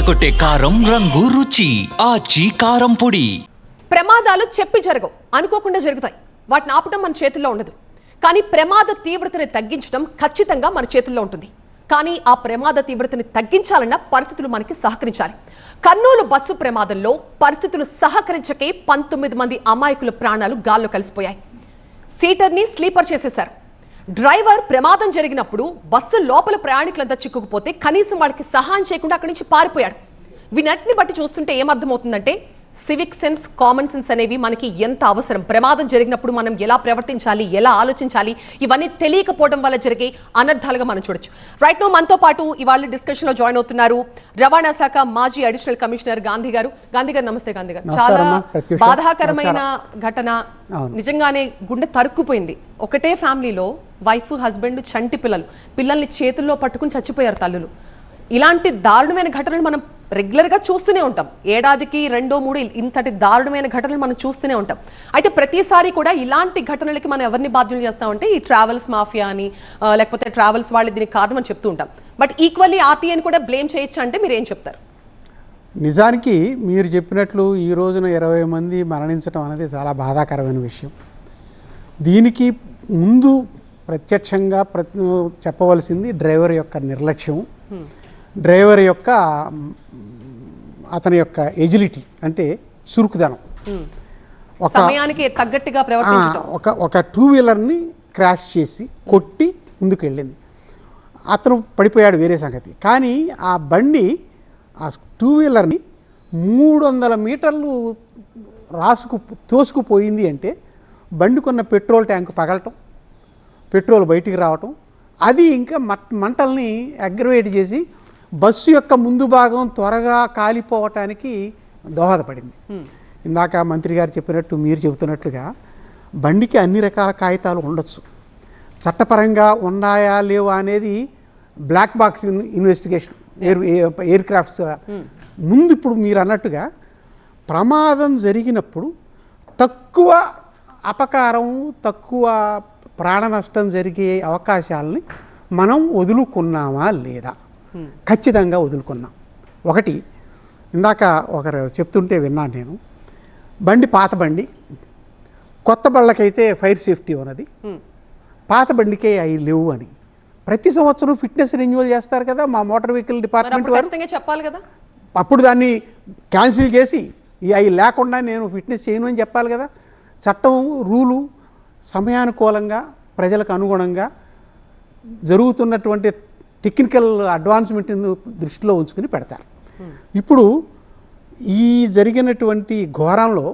అదరగొట్టే కారం రంగు రుచి ఆచి కారం పొడి. ప్రమాదాలు చెప్పి జరగవు అనుకోకుండా జరుగుతాయి. వాటిని ఆపడం మన చేతుల్లో ఉండదు. కానీ ప్రమాద తీవ్రతని తగ్గించడం ఖచ్చితంగా మన చేతుల్లో ఉంటుంది. కానీ ఆ ప్రమాద తీవ్రతని తగ్గించాలన్న పరిస్థితులు మనకి సహకరించాలి. కర్నూలు బస్సు ప్రమాదంలో పరిస్థితులు సహకరించకే పంతొమ్మిది మంది అమాయకుల ప్రాణాలు గాల్లో కలిసిపోయాయి. సీటర్ని స్లీపర్ చేసేశారు. డ్రైవర్ ప్రమాదం జరిగినప్పుడు బస్సు లోపల ప్రయాణికులంతా చిక్కుకుపోతే కనీసం వాళ్ళకి సహాయం చేయకుండా అక్కడి నుంచి పారిపోయాడు. వీనటిని బట్టి చూస్తుంటే ఏమర్థమవుతుందంటే సివిక్ సెన్స్ కామన్ సెన్స్ అనేవి మనకి ఎంత అవసరం? ప్రమాదం జరిగినప్పుడు మనం ఎలా ప్రవర్తించాలి? ఎలా ఆలోచించాలి? ఇవన్నీ తెలియకపోవడం వల్ల జరిగే అనర్థాలుగా మనం చూడొచ్చు. రైట్ నో మనతో పాటు ఇవాళ డిస్కషన్లో జాయిన్ అవుతున్నారు రవాణా శాఖ మాజీ అడిషనల్ కమిషనర్ గాంధీ గారు. గాంధీ గారు నమస్తే గాంధీ గారు. చాలా. బాధాకరమైన ఘటన. నిజంగానే గుండె తరుక్కుపోయింది. ఒకటే ఫ్యామిలీలో వైఫ్ హస్బెండ్ చంటి పిల్లలు. పిల్లల్ని చేతుల్లో పట్టుకుని చచ్చిపోయారు తల్లులు. ఇలాంటి దారుణమైన ఘటనలు మనం రెగ్యులర్గా చూస్తూనే ఉంటాం. ఏడాదికి రెండో మూడు ఇంతటి దారుణమైన ఘటనలు మనం చూస్తూనే ఉంటాం. అయితే ప్రతిసారి కూడా ఇలాంటి ఘటనలకి మనం ఎవరిని బాధ్యులు చేస్తామంటే ఈ ట్రావెల్స్ మాఫియా అని లేకపోతే ట్రావెల్స్ వాళ్ళు దీనికి కారణం అని చెప్తూ ఉంటాం. బట్ ఈక్వల్లీ ఆర్టీఐని కూడా బ్లేమ్ చేయొచ్చు అంటే మీరు ఏం చెప్తారు? నిజానికి మీరు చెప్పినట్లు ఈ రోజున ఇరవై మంది మరణించడం అనేది చాలా బాధాకరమైన విషయం. దీనికి ముందు ప్రత్యక్షంగా ప్ర చెప్పవలసింది డ్రైవర్ యొక్క నిర్లక్ష్యం. డ్రైవర్ యొక్క అతని యొక్క ఎజిలిటీ అంటే చురుకుదనం. ఒక సమయానికి తగ్గట్టుగా ఒక ఒక టూ వీలర్ని క్రాష్ చేసి కొట్టి ముందుకు వెళ్ళింది అతను పడిపోయాడు వేరే సంగతి. కానీ ఆ బండి ఆ టూ వీలర్ని మూడు వందల మీటర్లు రాసుకు తోసుకుపోయింది అంటే బండికున్న పెట్రోల్ ట్యాంక్ పగలటం. పెట్రోల్ బయటికి రావటం. అది ఇంకా మట్ మంటల్ని అగ్రవేట్ చేసి బస్సు యొక్క ముందు భాగం త్వరగా కాలిపోవటానికి దోహదపడింది. ఇందాక మంత్రి గారు చెప్పినట్టు మీరు చెబుతున్నట్లుగా బండికి అన్ని రకాల కాగితాలు ఉండొచ్చు. చట్టపరంగా ఉన్నాయా లేవా అనేది black box in- investigation air aircrafts ముందు ఇప్పుడు మీరు అన్నట్టుగా ప్రమాదం జరిగినప్పుడు తక్కువ అపకారం తక్కువ ప్రాణ నష్టం జరిగే అవకాశాలని మనం వదులుకున్నామా లేదా? ఖచ్చితంగా వదులుకున్నాం. ఒకటి ఇందాక ఒకరు చెప్తుంటే విన్నాను నేను. బండి పాత బండి. కొత్త బళ్ళకైతే ఫైర్ సేఫ్టీ ఉన్నది. పాత బండికే అవి లేవు అని. ప్రతి సంవత్సరం ఫిట్నెస్ రెన్యువల్ చేస్తారు కదా మా మోటార్ వెహికల్ డిపార్ట్మెంట్ వారు. చెప్పాలి కదా? అప్పుడు దాన్ని క్యాన్సిల్ చేసి అవి లేకుండా నేను ఫిట్నెస్ చేయను అని చెప్పాలి కదా. చట్టం రూలు సమయానుకూలంగా ప్రజలకు అనుగుణంగా జరుగుతున్నటువంటి టెక్నికల్ అడ్వాన్స్మెంట్ దృష్టిలో ఉంచుకుని పెడతారు. ఇప్పుడు ఈ జరిగినటువంటి ఘోరంలో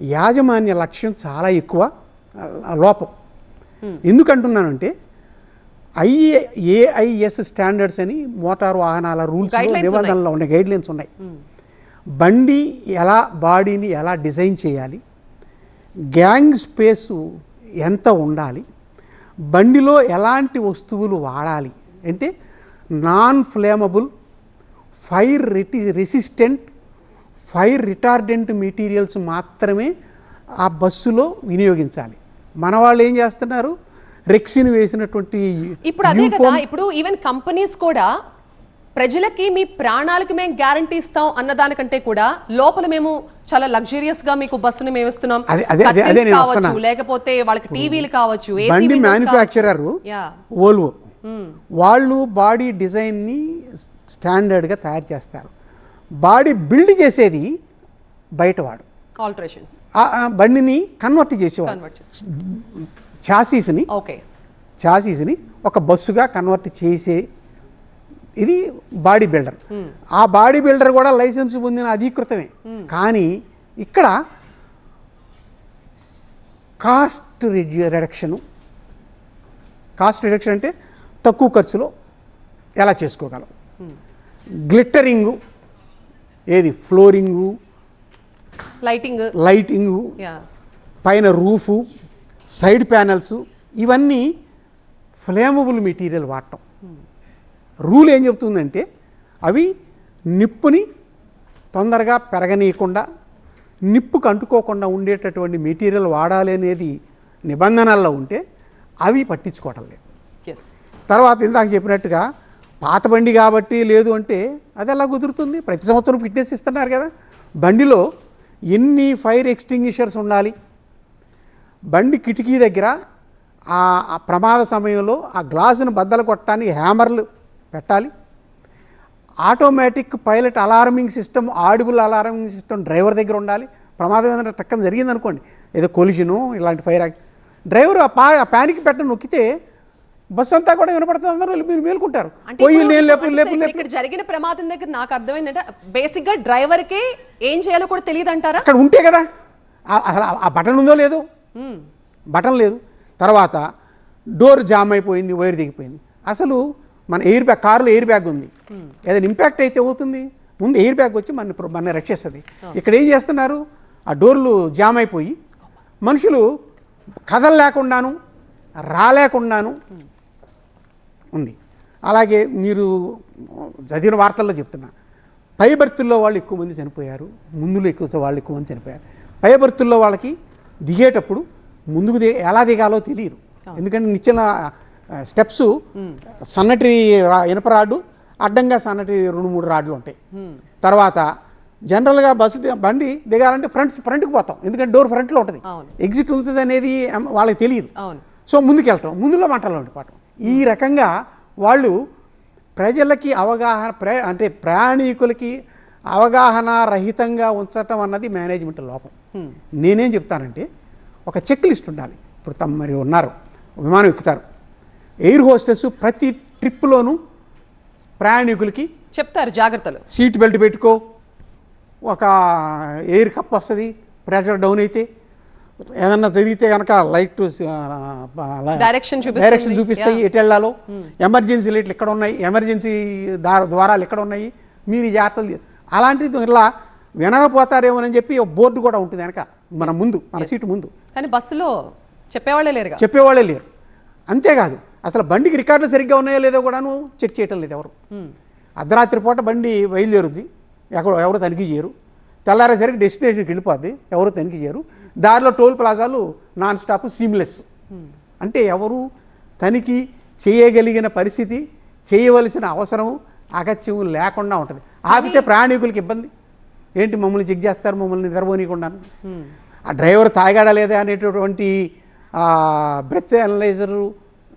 యాజమాన్య లక్ష్యం చాలా ఎక్కువ లోపం. ఎందుకంటున్నానంటే ఐఏ ఏఐఎస్ స్టాండర్డ్స్ అని మోటార్ వాహనాల రూల్స్ నిబంధనలు ఉన్నాయి గైడ్ లైన్స్ ఉన్నాయి. బండి ఎలా బాడీని ఎలా డిజైన్ చేయాలి గ్యాంగ్ స్పేసు ఎంత ఉండాలి? బండిలో ఎలాంటి వస్తువులు వాడాలి? అంటే నాన్ ఫ్లేమబుల్ ఫైర్ రిటి రెసిస్టెంట్ ఫైర్ రిటార్డెంట్ మెటీరియల్స్ మాత్రమే ఆ బస్సులో వినియోగించాలి. మన వాళ్ళు ఏం చేస్తున్నారు? రెక్సిన్ వేసినటువంటి ఇప్పుడు అదే కదా ఇప్పుడు ఈవెన్ కంపెనీస్ కూడా ప్రజలకి మీ ప్రాణాలకి మేము గ్యారంటీ ఇస్తాం అన్నదానికంటే కూడా లోపల మేము చాలా లగ్జరియస్గా మీకు బస్సుని మేము ఇస్తున్నాం. కావచ్చు. లేకపోతే వాళ్ళకి టీవీలు కావచ్చు బండి మ్యానుఫ్యాక్చరర్. ఓల్వో వాళ్ళు బాడీ డిజైన్ని స్టాండర్డ్గా తయారు చేస్తారు. బాడీ బిల్డ్ చేసేది బయటవాడు. ఆల్టరేషన్స్ బండిని కన్వర్ట్ చేసేవాడు. ఛాసీస్ని ఓకే ఛాసీస్ని ఒక బస్సుగా కన్వర్ట్ చేసే ఇది బాడీ బిల్డర్. ఆ బాడీ బిల్డర్ కూడా లైసెన్స్ పొందిన అధీకృతమే. కానీ ఇక్కడ కాస్ట్ రిడక్షను కాస్ట్ రిడక్షన్ అంటే తక్కువ ఖర్చులో ఎలా చేసుకోగలం? గ్లిట్టరింగు ఏది? ఫ్లోరింగు లైటింగ్ లైటింగు పైన రూఫు సైడ్ ప్యానల్స్ ఇవన్నీ ఫ్లేమబుల్ మెటీరియల్ వాడటం. రూల్ ఏం చెప్తుందంటే అవి నిప్పుని తొందరగా పెరగనీయకుండా నిప్పుకు అంటుకోకుండా ఉండేటటువంటి మెటీరియల్ వాడాలి అనేది నిబంధనల్లో ఉంటే అవి పట్టించుకోవటం లేదు. ఎస్ తర్వాత ఇందాక చెప్పినట్టుగా పాత బండి కాబట్టి లేదు అంటే అది ఎలా కుదురుతుంది? ప్రతి సంవత్సరం ఫిట్నెస్ ఇస్తున్నారు కదా. బండిలో ఎన్ని ఫైర్ ఎక్స్టింగ్విషర్స్ ఉండాలి? బండి కిటికీ దగ్గర ఆ ఆ ప్రమాద సమయంలో ఆ గ్లాసును బద్దలు కొట్టడానికి హ్యామర్లు పెట్టాలి. Automatic pilot alarming system audible alarming system driver దగ్గర ఉండాలి. ప్రమాదం ఏదైనా టక్కన జరిగింది అనుకోండి ఏదో కొలిషను ఇలాంటి ఫైర్ డ్రైవర్ ఆ పా ఆ ప్యానిక్ పెట్ట నొక్కితే బస్సు అంతా కూడా వినపడుతుంది అందరూ మీరు మేలుకుంటారు. పోయి నేను లేపు లేపు ఇక్కడ- జరిగిన ప్రమాదం దగ్గర నాకు అర్థమైందంటే బేసిక్గా డ్రైవర్కి ఏం చేయాలో కూడా తెలియదు అంటారా అక్కడ ఉంటే కదా అసలు ఆ బటన్ ఉందో లేదో? బటన్ లేదు. తర్వాత డోర్ జామ్ అయిపోయింది వైర్ దిగిపోయింది అసలు మన ఎయిర్ బ్యాగ్ కారులో ఎయిర్ బ్యాగ్ ఉంది. ఏదైనా ఇంపాక్ట్ అయితే అవుతుంది? ముందు ఎయిర్ బ్యాగ్ వచ్చి మన మన రక్షిస్తుంది. ఇక్కడ ఏం చేస్తున్నారు? ఆ డోర్లు జామ్ అయిపోయి మనుషులు కదలలేకుండాను రాలేకుండాను ఉంది. అలాగే మీరు చదివిన వార్తల్లో చెప్తున్నా. పై బర్తుల్లో వాళ్ళు ఎక్కువ మంది చనిపోయారు. ముందులో ఎక్కువ వాళ్ళు ఎక్కువ మంది చనిపోయారు. పై బర్తుల్లో వాళ్ళకి దిగేటప్పుడు ముందుకు దిగ ఎలా దిగాలో తెలియదు. ఎందుకంటే నిచ్చిన స్టెప్స్ సన్నటి ఇనప రాడ్డు అడ్డంగా సన్నటి రెండు మూడు రాడ్లు ఉంటాయి. తర్వాత జనరల్గా బస్సు బండి దిగాలంటే ఫ్రంట్ ఫ్రంట్కి పోతాం. ఎందుకంటే డోర్ ఫ్రంట్లో ఉంటుంది. ఎగ్జిట్ ఉంటుంది అనేది వాళ్ళకి తెలియదు. సో ముందుకెళ్ళటం ముందులో మంటలో ఉండిపోవటం ఈ రకంగా వాళ్ళు ప్రజలకి అవగాహన ప్ర అంటే ప్రయాణికులకి అవగాహన రహితంగా ఉంచటం అన్నది మేనేజ్మెంట్ లోపం. నేనేం చెప్తానంటే ఒక చెక్ లిస్ట్ ఉండాలి. ఇప్పుడు తమ మరి ఉన్నారు. విమానం ఎక్కుతారు. ఎయిర్ హోస్టెస్ ప్రతి ట్రిప్లోనూ ప్రయాణికులకి చెప్తారు జాగ్రత్తలు. సీట్ బెల్ట్ పెట్టుకో ఒక ఎయిర్ కప్ వస్తుంది ప్రెషర్ డౌన్ అయితే ఏదన్నా జరిగితే కనుక లైట్ చూపిస్తుంది. డైరెక్షన్ చూపిస్తాయి. ఎటు వెళ్ళాలో. ఎమర్జెన్సీ లైట్లు ఇక్కడ ఉన్నాయి ఎమర్జెన్సీ ద్వారాలు ఎక్కడ ఉన్నాయి మీరు జాగ్రత్తలు అలాంటిది ఇలా వినకపోతారేమోనని చెప్పి బోర్డు కూడా ఉంటుంది వెనక మన ముందు మన సీటు ముందు. కానీ బస్సులో చెప్పేవాళ్ళే లేరుగా. చెప్పేవాళ్ళే లేరు. అంతేకాదు అసలు బండికి రికార్డులు సరిగ్గా ఉన్నాయో లేదో కూడాను చెక్ చేయటం లేదు ఎవరు. అర్ధరాత్రి పూట బండి బయలుదేరుద్ది. ఎక్కడ ఎవరు తనిఖీ చేయరు. తెల్లారేసరికి డెస్టినేషన్కి వెళ్ళిపోద్ది. ఎవరు తనిఖీ చేయరు. దారిలో toll plazas non stop seamless. అంటే ఎవరు తనిఖీ చేయగలిగిన పరిస్థితి చేయవలసిన అవసరం అగత్యం లేకుండా ఉంటుంది. ఆపితే ప్రయాణికులకి ఇబ్బంది. ఏంటి మమ్మల్ని చెక్ చేస్తారు? మమ్మల్ని నిద్రపోనీయకుండాను ఆ డ్రైవర్ తాగాడా లేదా అనేటటువంటి బ్రెత్ అనలైజరు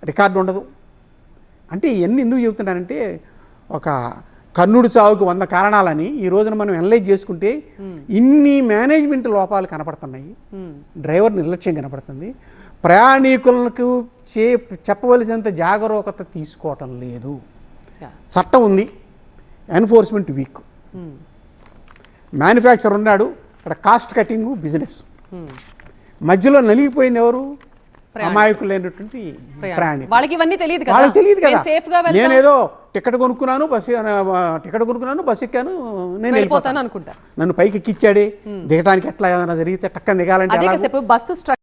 రికార్డు ఉండదు. అంటే ఇవన్నీ ఎందుకు చెబుతున్నానంటే ఒక కర్ణుడి చావుకు వంద కారణాలని ఈ రోజున మనం అనలైజ్ చేసుకుంటే ఇన్ని మేనేజ్మెంట్ లోపాలు కనపడుతున్నాయి. డ్రైవర్ నిర్లక్ష్యం కనపడుతుంది. ప్రయాణికులకు చే చెప్పవలసినంత జాగరూకత తీసుకోవటం లేదు. చట్టం ఉంది. Enforcement week. మ్యానుఫ్యాక్చర్ ఉన్నాడు. ఇక్కడ కాస్ట్ కటింగ్ బిజినెస్. మధ్యలో నలిగిపోయింది ఎవరు. అమాయకులైనటువంటి ప్రయాణికులు. ప్రయాణికులు. వాళ్ళకి ఇవన్నీ తెలియదు కదా. వాళ్ళకి తెలియదు కదా. నేను సేఫ్గా వెళ్తాను. నేనేదో టికెట్ కొనుక్కున్నాను బస్సు టికెట్ కొనుక్కున్నాను బస్సు ఎక్కాను నేను వెళ్ళిపోతాను. అనుకుంటా. నన్ను పైకి ఎక్కిచ్చాడే. దిగడానికి ఎట్లా ఏదైనా జరిగితే టక్కన దిగాలంటే బస్సు